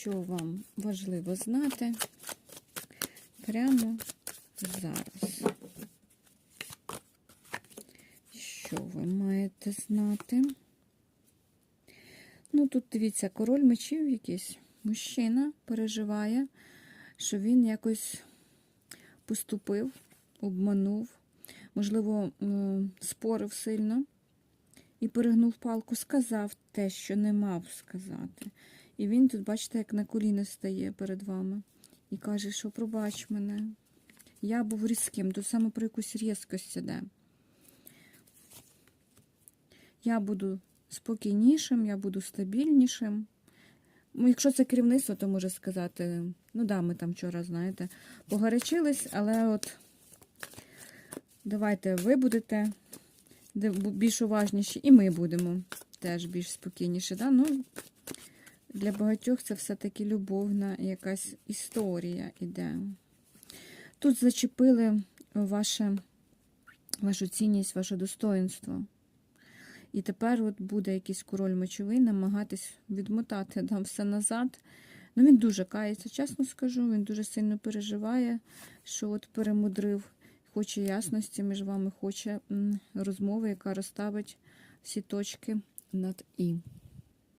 що вам важливо знати прямо зараз. Що ви маєте знати? Ну, тут дивіться, король мечів якийсь. Мужчина переживає, що він якось поступив, обманув, можливо, спорив сильно і перегнув палку, сказав те, що не мав сказати. І він тут, бачите, як на коліна стає перед вами і каже, що пробач мене. Я був різким, тут саме про якусь різкость іде. Я буду спокійнішим, я буду стабільнішим. Ну, Якщо це керівництво, то може сказати, ну да, ми там вчора, знаєте, погарячились, але от давайте ви будете більш уважніші, і ми будемо теж більш спокійніші. Да? Ну, для багатьох це все-таки любовна якась історія іде. Тут зачепили ваше, вашу цінність, ваше достоинство. І тепер от буде якийсь король мечовий намагатись відмотати там все назад. Ну, він дуже кається, чесно скажу, він дуже сильно переживає, що от перемудрив, хоче ясності між вами, хоче розмови, яка розставить всі точки над І.